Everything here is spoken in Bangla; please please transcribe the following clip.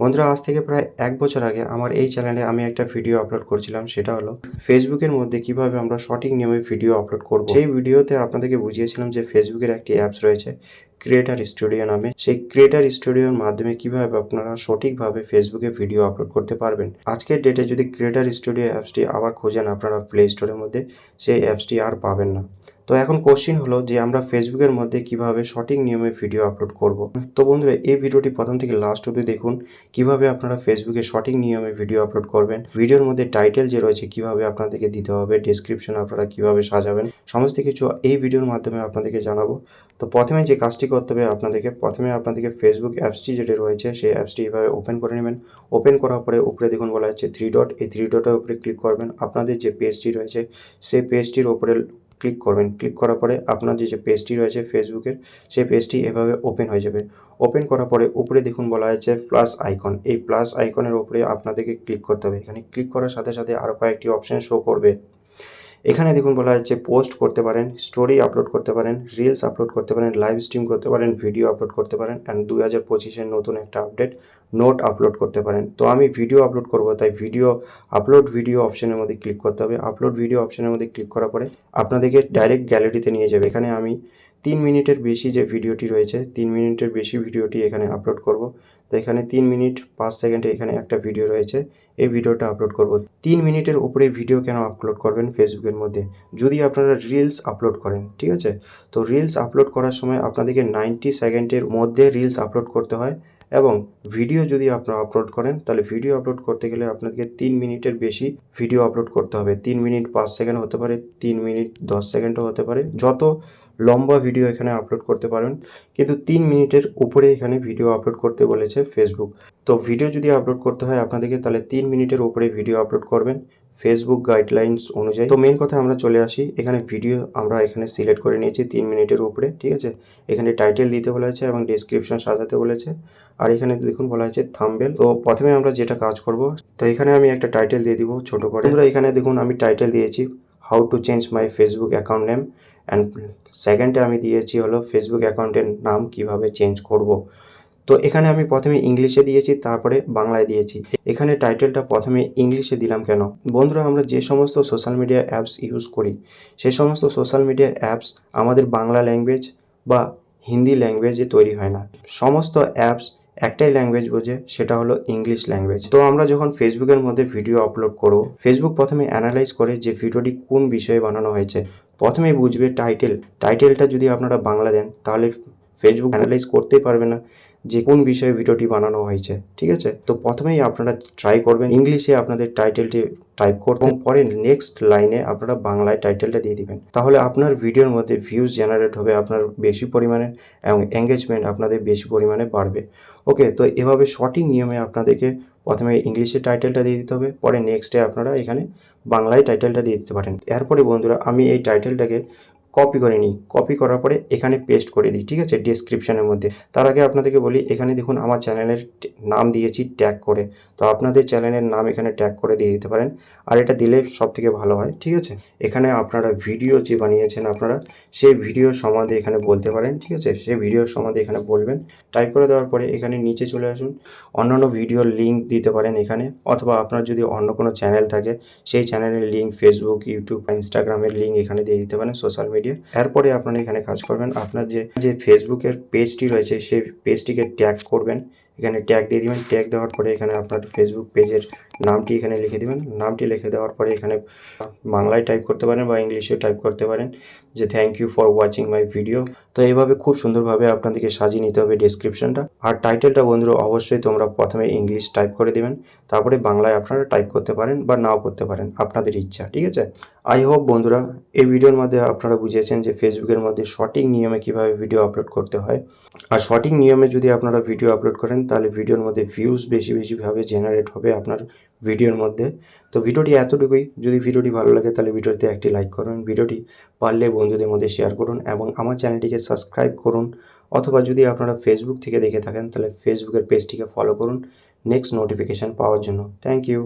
বন্ধুরা, আজ থেকে প্রায় এক বছর আগে আমার এই চ্যানেলে আমি একটা ভিডিও আপলোড করছিলাম, সেটা হলো ফেসবুকের মধ্যে কীভাবে আমরা সঠিক নিয়মে ভিডিও আপলোড করব। সেই ভিডিওতে আপনাদেরকে বুঝিয়েছিলাম যে ফেসবুকের একটি অ্যাপস রয়েছে ক্রিয়েটার স্টুডিও নামে। সেই ক্রিয়েটার স্টুডিওর মাধ্যমে কীভাবে আপনারা সঠিকভাবে ফেসবুকে ভিডিও আপলোড করতে পারবেন। আজকের ডেটে যদি ক্রিয়েটার স্টুডিও অ্যাপসটি আবার খোঁজেন আপনারা প্লে স্টোরের মধ্যে, সেই অ্যাপসটি আর পাবেন না। তো এখন কোশ্চিন হলো যে আমরা ফেসবুকের মধ্যে কীভাবে সঠিক নিয়মে ভিডিও আপলোড করব? তো বন্ধুরা, এই ভিডিওটি প্রথম থেকে লাস্ট অবধি দেখুন। কীভাবে আপনারা ফেসবুকে সঠিক নিয়মে ভিডিও আপলোড করবেন? ভিডিওর মধ্যে টাইটেল যে রয়েছে, কীভাবে আপনাদেরকে দিতে হবে? ডেসক্রিপশন আপনারা কীভাবে সাজাবেন? সমস্ত কিছু এই ভিডিওর মাধ্যমে আপনাদেরকে জানাব। তো প্রথমে যে কাজটি করতে হবে আপনাদেরকে, প্রথমে আপনাদেরকে ফেসবুক অ্যাপসটি যেটা রয়েছে, সেই অ্যাপসটি এভাবে ওপেন করে নেবেন। ওপেন করার পরে উপরে দেখুন বলা হচ্ছে থ্রি ডট এই থ্রি ডটের উপরে ক্লিক করবেন। আপনাদের যে পেজটি রয়েছে, সেই পেজটির ওপরে ক্লিক করবেন। ক্লিক করার পরে আপনার যে পেজটি রয়েছে ফেসবুকের সেই পেজটি এভাবে ওপেন হয়ে যাবে। ওপেন করার পরে উপরে দেখুন বলা হয়েছে প্লাস আইকন এই প্লাস আইকনের উপরে আপনাদেরকে ক্লিক করতে হবে। এখানে ক্লিক করার সাথে সাথে আরও কয়েকটি অপশান শো করবে। এখানে দেখুন বলা হয়েছে পোস্ট করতে পারেন, স্টোরি আপলোড করতে পারেন রিলস আপলোড করতে পারেন লাইভ স্ট্রিম করতে পারেন ভিডিও আপলোড করতে পারেন অ্যান্ড দু হাজার পঁচিশের নতুন একটা আপডেট নোট আপলোড করতে পারেন। তো আমি ভিডিও আপলোড করব, তাই ভিডিও আপলোড ভিডিও অপশনের মধ্যে ক্লিক করতে হবে। আপলোড ভিডিও অপশনের মধ্যে ক্লিক করার পরে আপনাদেরকে ডাইরেক্ট গ্যালারিতে নিয়ে যাবে। এখানে আমি তিন মিনিটের বেশি যে ভিডিওটি রয়েছে, তিন মিনিটের বেশি ভিডিওটি এখানে আপলোড করব। তো এখানে তিন মিনিট পাঁচ সেকেন্ডে এখানে একটা ভিডিও রয়েছে, এই ভিডিওটা আপলোড করব। তিন মিনিটের উপরে ভিডিও কেন আপলোড করবেন ফেসবুকের মধ্যে? যদি আপনারা রিলস আপলোড করেন, ঠিক আছে? তো রিলস আপলোড করার সময় আপনাদেরকে নাইনটি সেকেন্ডের মধ্যে রিলস আপলোড করতে হয়। এবং ভিডিও যদি আপনারা আপলোড করেন, তাহলে ভিডিও আপলোড করতে গেলে আপনাদেরকে তিন মিনিটের বেশি ভিডিও আপলোড করতে হবে। তিন মিনিট পাঁচ সেকেন্ড হতে পারে, তিন মিনিট দশ সেকেন্ডও হতে পারে। যত লম্বা ভিডিও এখানে আপলোড করতে পারেন, কিন্তু তিন মিনিটের উপরে এখানে ভিডিও আপলোড করতে বলেছে ফেসবুক তো ভিডিও যদি আপলোড করতে হয় আপনাদেরকে, তাহলে তিন মিনিটের উপরে ভিডিও আপলোড করবেন। ফেসবুক গাইডলাইন্স অনুযায়ী। তো মেন কথা আমরা চলে আসি। এখানে ভিডিও আমরা এখানে সিলেক্ট করে নিয়েছি তিন মিনিটের উপরে, ঠিক আছে? এখানে টাইটেল দিতে বলা হয়েছে এবং ডিসক্রিপশন সাজাতে বলেছে। আর এখানে দেখুন বলা হয়েছে থাম্বেল তো প্রথমে আমরা যেটা কাজ করব, তো এখানে আমি একটা টাইটেল দিয়ে দিব ছোট করে। আমরা এখানে দেখুন আমি টাইটেল দিয়েছি how to change my Facebook account name and সেকেন্ডে আমি দিয়েছি হলো ফেসবুক অ্যাকাউন্টের নাম কীভাবে চেঞ্জ করব। তো এখানে আমি প্রথমে ইংলিশে দিয়েছি, তারপরে বাংলায় দিয়েছি। এখানে টাইটেলটা প্রথমে ইংলিশে দিলাম কেন? বন্ধুরা, আমরা যে সমস্ত সোশ্যাল মিডিয়া অ্যাপস ইউজ করি সেই সমস্ত সোশ্যাল মিডিয়া অ্যাপস আমাদের বাংলা ল্যাঙ্গুয়েজ বা হিন্দি ল্যাঙ্গুয়েজে তৈরি হয় না। সমস্ত অ্যাপস একটাই ল্যাঙ্গুয়েজ বোঝে, সেটা হলো ইংলিশ ল্যাঙ্গুয়েজ তো আমরা যখন ফেসবুকের মধ্যে ভিডিও আপলোড করব ফেসবুক প্রথমে অ্যানালাইজ করে যে ভিডিওটি কোন বিষয়ে বানানো হয়েছে। প্রথমে বুঝবে টাইটেল টাইটেলটা যদি আপনারা বাংলা দেন, তাহলে ফেসবুক অ্যানালাইজ করতেই পারবে না। যে কোন বিষয়ে ভিডিওটি বানানো হয়েছে, ঠিক আছে? তো প্রথমেই আপনারা ট্রাই করবেন ইংলিশে আপনাদের টাইটেলটি টাইপ এবং পরে নেক্সট লাইনে আপনারা বাংলায় টাইটেলটা দিয়ে দিবেন। তাহলে আপনার ভিডিওর মধ্যে ভিউজ জেনারেট হবে আপনার বেশি পরিমাণে এবং এঙ্গেজমেন্ট আপনাদের বেশি পরিমাণে বাড়বে। ওকে তো এভাবে সঠিক নিয়মে আপনাদেরকে প্রথমে ইংলিশে টাইটেলটা দিয়ে দিতে হবে, পরে নেক্সটে আপনারা এখানে বাংলায় টাইটেলটা দিয়ে দিতে পারেন। এরপরে বন্ধুরা, আমি এই টাইটেলটাকে কপি করে নিই। কপি করার পরে এখানে পেস্ট করে দিই, ঠিক আছে? ডিসক্রিপশনের মধ্যে। তার আগে আপনাদেরকে বলি, এখানে দেখুন আমার চ্যানেলের নাম দিয়েছি ট্যাগ করে। তো আপনাদের চ্যানেলের নাম এখানে ট্যাগ করে দিয়ে দিতে পারেন। আর এটা দিলে সব থেকে ভালো হয়, ঠিক আছে? এখানে আপনারা ভিডিও যে বানিয়েছেন আপনারা, সেই ভিডিও সম্বন্ধে এখানে বলতে পারেন, ঠিক আছে? সেই ভিডিওর সম্বন্ধে এখানে বলবেন। টাইপ করে দেওয়ার পরে এখানে নিচে চলে আসুন। অন্যান্য ভিডিওর লিঙ্ক দিতে পারেন এখানে। অথবা আপনার যদি অন্য কোনো চ্যানেল থাকে, সেই চ্যানেলের লিঙ্ক ফেসবুক ইউটিউব ইনস্টাগ্রামের লিঙ্ক এখানে দিয়ে দিতে পারেন সোশ্যাল মিডিয়া এরপরে আপনারা এখানে কাজ করবেন। আপনার যে যে ফেসবুকের পেজটি রয়েছে, সেই পেজটিকে ট্যাগ করবেন। এখানে ট্যাগ দিয়ে দিবেন। ট্যাগ দেওয়ার পরে এখানে আপনার ফেসবুক পেজের নামটি এখানে লিখে দিবেন। নামটি লিখে দেওয়ার পরে এখানে বাংলায় টাইপ করতে পারেন বা ইংলিশে টাইপ করতে পারেন যে thank you for watching my video তো এইভাবে খুব সুন্দরভাবে আপনাদেরকে সাজিয়ে নিতে হবে ডিসক্রিপশনটা আর টাইটেলটা বন্ধুরা অবশ্যই তোমরা প্রথমে ইংলিশ টাইপ করে দিবেন। তারপরে বাংলায় আপনারা টাইপ করতে পারেন বা নাও করতে পারেন। আপনাদের ইচ্ছা, ঠিক আছে? আই হোপ বন্ধুরা এই ভিডিওর মধ্যে আপনারা বুঝেছেন যে ফেসবুকের মধ্যে সঠিক নিয়মে কীভাবে ভিডিও আপলোড করতে হয়। আর সঠিক নিয়মে যদি আপনারা ভিডিও আপলোড করেন তাহলে ভিডিওর মধ্যে ভিউজ বেশি বেশিভাবে জেনারেট হবে আপনার ভিডিওর মধ্যে। তো ভিডিওটি এতটুকুই। যদি ভিডিওটি ভালো লাগে তাহলে ভিডিওতে একটি লাইক করুন। ভিডিওটি পারলে বন্ধুদের মধ্যে শেয়ার করুন এবং আমার চ্যানেলটিকে সাবস্ক্রাইব করুন। অথবা যদি আপনারা ফেসবুক থেকে দেখে থাকেন তাহলে ফেসবুকের পেজটিকে ফলো করুন। নেক্সট নোটিফিকেশান পাওয়ার জন্য। Thank you